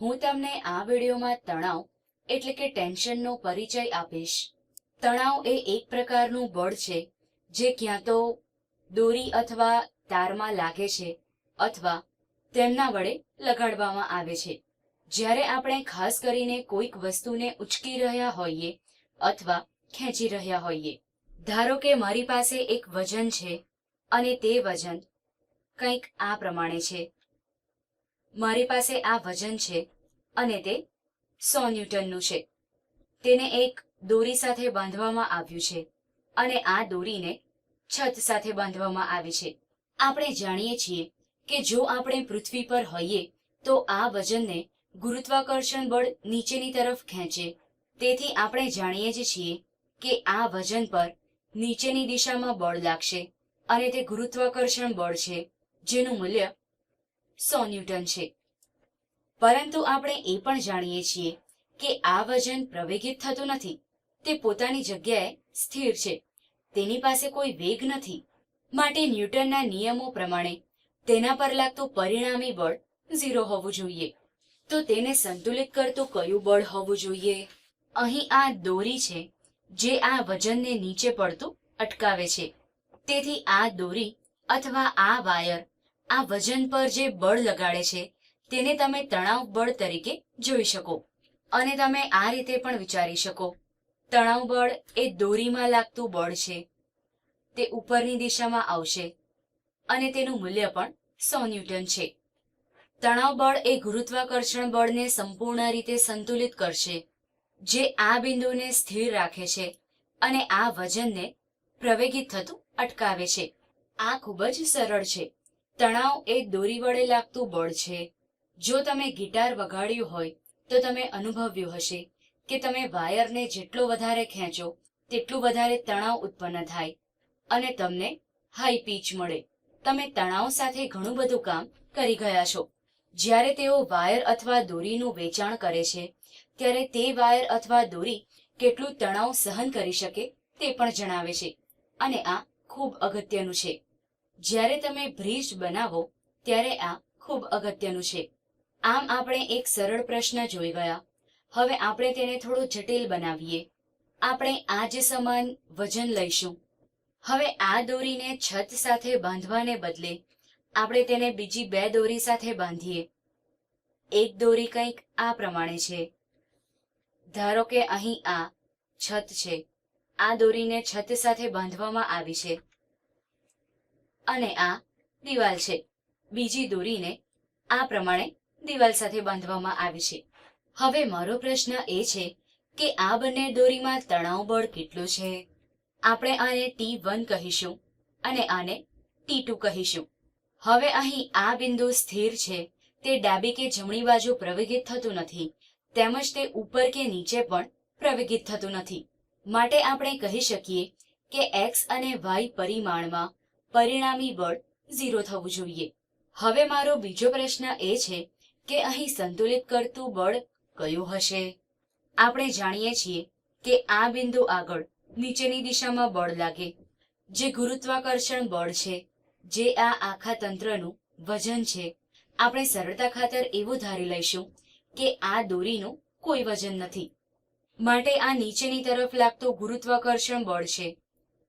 હું તમને આ વિડીયોમાં તણાવ, એટલે કે ટેન્શનનો પરિચય આપીશ. તણાવ એ એક પ્રકારનું બળ છે, જે ક્યાં તો દોરી અથવા તારમાં લાગે છે, અથવા તેમના વડે લગાડવામાં આવે છે. જ્યારે આપણે ખાસ કરીને કોઈક વસ્તુને ઉચકી રહ્યા હોઈએ અથવા ખેંચી રહ્યા હોઈએ. ધારો કે મારી પાસે એક વજન છે, અને તે વજન કંઈક આ પ્રમાણે છે. મારી પાસે આ વજન છે અને તે સો ન્યૂટનનું છે. તેને એક દોરી સાથે બાંધવામાં આવ્યું છે અને આ દોરીને છત સાથે બાંધવામાં આવી છે. આપણે જાણીએ છીએ કે જો આપણે પૃથ્વી પર હોઈએ તો આ વજનને ગુરુત્વાકર્ષણ બળ નીચેની તરફ ખેંચે. તેથી આપણે જાણીએ જ છીએ કે આ વજન પર નીચેની દિશામાં બળ લાગશે અને તે ગુરુત્વાકર્ષણ બળ છે, જેનું મૂલ્ય સો ન્યૂટન છે. પરંતુ આપણે એ પણ જાણીએ છીએ કે આ વજન પ્રવેગિત થતું નથી. તે પોતાની જગ્યાએ સ્થિર છે. તેની પાસે કોઈ વેગ નથી. માટે ન્યૂટનના નિયમો પ્રમાણે તેના પર લાગતું પરિણામી બળ ઝીરો હોવું જોઈએ. તો તેને સંતુલિત કરતું કયું બળ હોવું જોઈએ? અહીં આ દોરી છે, જે આ વજનને નીચે પડતું અટકાવે છે. તેથી આ દોરી અથવા આ વાયર આ વજન પર જે બળ લગાડે છે, તેને તમે તણાવ બળ તરીકે જોઈ શકો. અને તમે આ રીતે પણ વિચારી શકો. તણાવ બળ એ દોરીમાં લાગતું બળ છે. તે ઉપરની દિશામાં આવશે. અને તેનું મૂલ્ય પણ સો ન્યૂટન છે. તણાવ બળ એ ગુરુત્વાકર્ષણ બળને સંપૂર્ણ રીતે સંતુલિત કરશે, જે આ બિંદુને સ્થિર રાખે છે અને આ વજનને પ્રવેગિત થતું અટકાવે છે. આ ખૂબ જ સરળ છે. તણાવ એ દોરી વડે લાગતું બળ છે. જો તમે ગિટાર વગાડ્યું હોય, તો તમે અનુભવ્યું હશે કે તમે વાયરને જેટલો વધારે ખેંચો, તેટલું વધારે તણાવ ઉત્પન્ન થાય અને તમને હાઈ પીચ મળે. તમે તણાવ સાથે ઘણું બધું કામ કરી ગયા છો. જ્યારે તેઓ વાયર અથવા દોરીનું વેચાણ કરે છે, ત્યારે તે વાયર અથવા દોરી કેટલું તણાવ સહન કરી શકે તે પણ જણાવે છે. અને આ ખૂબ અગત્યનું છે. જ્યારે તમે બ્રિજ બનાવો, ત્યારે આ ખૂબ અગત્યનું છે. આમ આપણે એક સરળ પ્રશ્ન જોઈ ગયા. હવે આપણે તેને થોડો જટિલ બનાવીએ. આપણે આ જ સમાન વજન લઈશું. હવે આ દોરીને છત સાથે બાંધવાને બદલે, આપણે તેને બીજી બે દોરી સાથે બાંધીએ. એક દોરી કંઈક આ પ્રમાણે છે. ધારો કે અહીં આ છત છે. આ દોરીને છત સાથે બાંધવામાં આવી છે. અને આ દિવાલ છે. બીજી દોરીને આ પ્રમાણે દિવાલ સાથે બાંધવામાં આવી છે. હવે મારો પ્રશ્ન એ છે કે આ બંને દોરીમાં તણાવ બળ કેટલું છે? આપણે આને ટી વન કહીશું અને આને ટી ટુ કહીશું. હવે અહીં આ બિંદુ સ્થિર છે. તે ડાબી કે જમણી બાજુ પ્રવેગિત થતું નથી. તેમજ તે ઉપર કે નીચે પણ પ્રવેગિત થતું નથી. માટે આપણે કહી શકીએ કે એક્સ અને વાય પરિમાણમાં પરિણામી બળ ઝીરો થવું જોઈએ. હવે મારો બીજો પ્રશ્ન એ છે કે અહીં સંતુલિત કરતું બળ કયું હશે? આપણે જાણીએ છીએ કે આ બિંદુ આગળ નીચેની દિશામાં બળ લાગે. જે ગુરુત્વાકર્ષણ બળ છે, જે આ આખા તંત્રનું વજન છે. આપણે સરળતા ખાતર એવું ધારી લઈશું કે આ દોરીનું કોઈ વજન નથી. માટે આ નીચેની તરફ લાગતું ગુરુત્વાકર્ષણ બળ છે.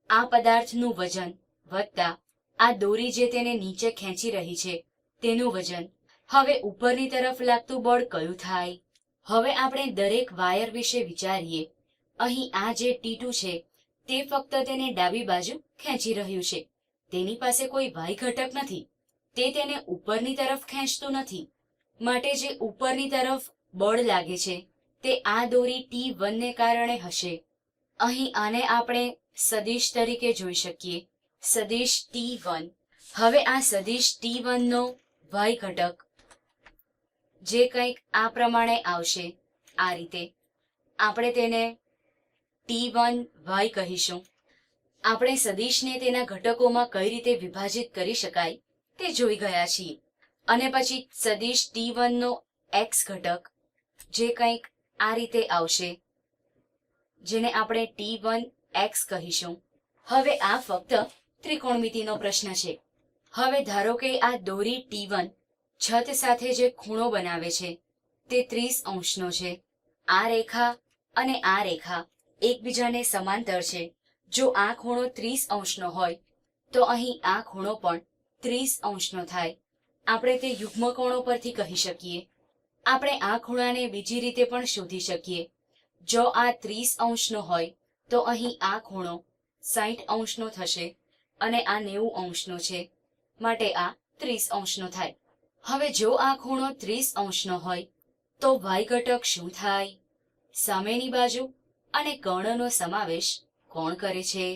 આ પદાર્થનું વજન વત્તા આ દોરી જે તેને નીચે ખેંચી રહી છે, તેનું વજન હવે ઉપરની તરફ લાગતું બળ કયું થાય? હવે આપણે દરેક વાયર વિશે વિચારીએ. અહીં આ જે ટીટુ છે, તે ફક્ત તેને ડાબી બાજુ ખેંચી રહ્યું છે. તેની પાસે કોઈ વાય ઘટક નથી. તે તેને ઉપરની તરફ ખેંચતું નથી. માટે જે ઉપરની તરફ બળ લાગે છે, તે આ દોરી ટી વનને કારણે હશે. અહીં આને આપણે સદિશ તરીકે જોઈ શકીએ. સદિશ ટી વન. હવે આ સદિશ ટી વનનો વાય ઘટક જે કંઈક આ પ્રમાણે આવશે. આ રીતે આપણે તેને ટી વન વાય કહીશું. આપણે સદિશને તેના ઘટકોમાં કઈ રીતે વિભાજિત કરી શકાય તે જોઈ ગયા છીએ. અને પછી સદિશ ટી વનનો એક્સ ઘટક જે કંઈક આ રીતે આવશે, જેને આપણે ટી વન એક્સ કહીશું. હવે આ ફક્ત ત્રિકોણમિતિનો પ્રશ્ન છે. હવે ધારો કે આ દોરી ટી વન છત સાથે જે ખૂણો બનાવે છે, તે ત્રીસ અંશનો છે. આ રેખા અને આ રેખા એકબીજાને સમાંતર છે. જો આ ખૂણો ત્રીસ અંશનો હોય, તો અહીં આ ખૂણો પણ ત્રીસ અંશનો થાય. આપણે તે યુગ્મ કોણો પરથી કહી શકીએ. આપણે આ ખૂણાને બીજી રીતે પણ શોધી શકીએ. જો આ ત્રીસ અંશનો હોય, તો અહીં આ ખૂણો સાઠ અંશનો થશે. અને આ નેવું અંશનો છે. માટે આ ત્રીસ અંશનો થાય. હવે જો આ ખૂણો ત્રીસ અંશનો હોય, તો વાય ઘટક શું થાય? સામેની બાજુ અને કર્ણનો સમાવેશ કોણ કરે છે?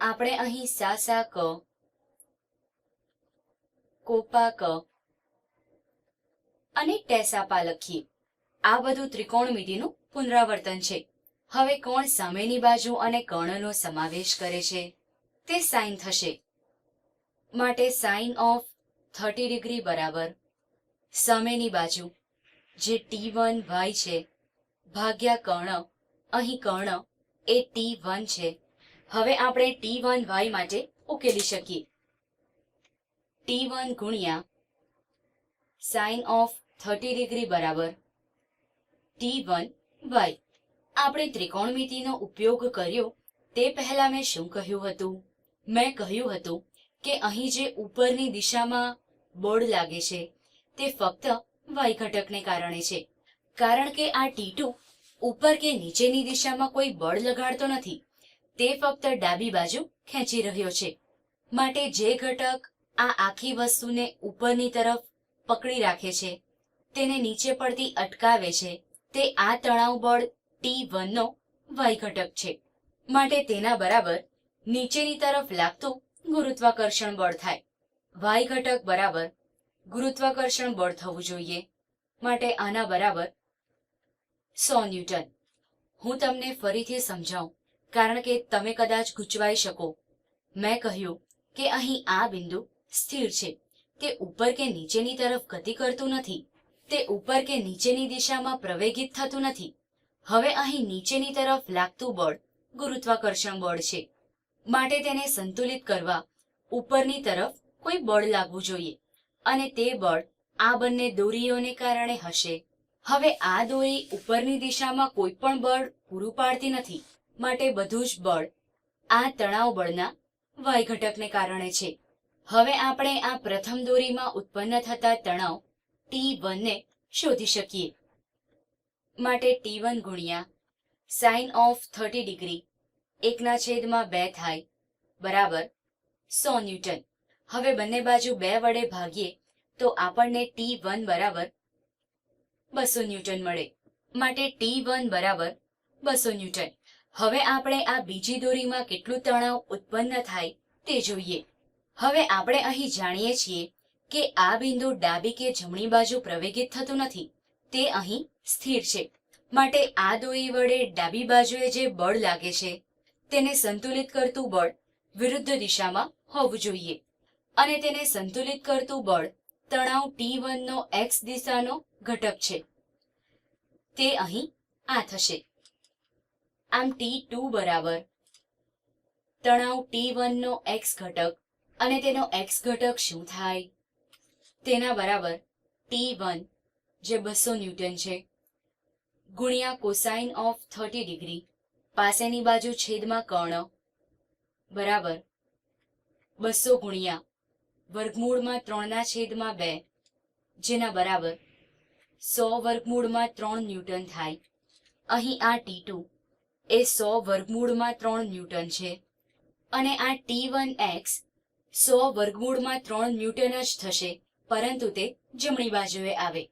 આપણે અહીં સા સા ક, કોપા ક અને ટેસાપા લખીએ. આ બધું ત્રિકોણમિતિનું પુનરાવર્તન છે. હવે કોણ સામેની બાજુ અને કર્ણનો સમાવેશ કરે છે? તે સાઇન થશે. માટે સાઇન ઓફ થર્ટી ડિગ્રી બરાબર. સામેની બાજુ, જે ટી વન વાય છે, ભાગ્યા કર્ણ, અહીં કર્ણ, એ ટી વન છે. હવે આપણે ટી વન વાય માટે ઉકેલી શકીએ. ટી વન ગુણ્યા સાઇન ઓફ થર્ટી ડિગ્રી બરાબર ટી વન વાય. આપણે ત્રિકોણમિતિનો ઉપયોગ કર્યો, તે પહેલા મેં શું કહ્યું હતું? મેં કહ્યું હતું કે અહીં જે ઉપરની દિશામાં બોર્ડ લાગે છે, તે ફક્ત વાય ઘટકને કારણે છે. કારણ કે આ ટીટુ ઉપર કે નીચેની દિશામાં કોઈ બળ લગાડતો નથી, તે ફક્ત ડાબી બાજુ ખેંચી રહ્યો છે. માટે જે ઘટક આ આખી વસ્તુને ઉપરની તરફ પકડી રાખે છે, તેને નીચે પડતી અટકાવે છે, તે આ તણાવ બળ ટી વનનો વાય ઘટક છે. માટે તેના બરાબર નીચેની તરફ લાગતું ગુરુત્વાકર્ષણ બળ થાય. વાય ઘટક બરાબર ગુરુત્વાકર્ષણ બળ થવું જોઈએ માટે આના બરાબર સો ન્યૂટન. હું તમને ફરીથી સમજાવું, કારણ કે તમે કદાચ ગૂંચવાઈ શકો. મેં કહ્યું કે અહીં આ બિંદુ સ્થિર છે. તે ઉપર કે નીચેની તરફ ગતિ કરતું નથી. તે ઉપર કે નીચેની દિશામાં પ્રવેગિત થતું નથી. હવે અહીં નીચેની તરફ લાગતું બળ ગુરુત્વાકર્ષણ બળ છે. માટે તેને સંતુલિત કરવા ઉપરની તરફ કોઈ બળ લાગવું જોઈએ. અને તે બળ આ બંને દોરીઓને કારણે હશે. હવે આ દોરી ઉપરની દિશામાં કોઈ પણ બળ પૂરું પાડતી નથી. માટે બધું જ બળ આ તણાવ બળના વાય ઘટકને કારણે છે. હવે આપણે આ પ્રથમ દોરીમાં ઉત્પન્ન થતા તણાવ ટી વનને શોધી શકીએ. માટે ટી વન ગુણ્યા સાઇન ઓફ થર્ટી ડિગ્રી એકના છેદમાં બે થાય. બરાબર? So newton. હવે બંને બાજુ બે વડે ભાગીએ તો આપણને ટી વન બરાબર બસો ન્યૂટન મળે. માટે ટી વન બરાબર બસો ન્યૂટન. હવે આપણે આ બીજી દોરીમાં કેટલું તણાવ ઉત્પન્ન થાય તે જોઈએ. હવે આપણે અહીં જાણીએ છીએ કે આ બિંદુ ડાબી કે જમણી બાજુ પ્રવેગિત થતું નથી. તે અહીં સ્થિર છે. માટે આ દોરી વડે ડાબી બાજુએ જે બળ લાગે છે તેને સંતુલિત કરતું બળ વિરુદ્ધ દિશામાં હોવું જોઈએ. અને તેને સંતુલિત કરતું બળ તણાવ ટી વનનો એક્સ દિશાનો ઘટક છે. તે અહીં આ થશે. આમ ટી ટુ બરાબર તણાવ ટી વનનો એક્સ ઘટક અને તેનો એક્સ ઘટક શું થાય? તેના બરાબર ટી વન જે બસો ન્યૂટન છે ગુણ્યા કોસાઇન ઓફ થર્ટી ડિગ્રી પાસેની બાજુ છેદમાં કર્ણ. બરાબર. બસો ગુણ્યા. વર્ગમૂળમાં ત્રણના છેદમાં બે. જેના બરાબર. સો વર્ગમૂળમાં ત્રણ ન્યૂટન થાય. અહીં આ ટી ટુ એ સો વર્ગમૂળમાં ત્રણ ન્યૂટન છે. અને આ ટી વન એક્સ સો વર્ગમૂળમાં ત્રણ ન્યૂટન જ થશે, પરંતુ તે જમણી બાજુએ આવે.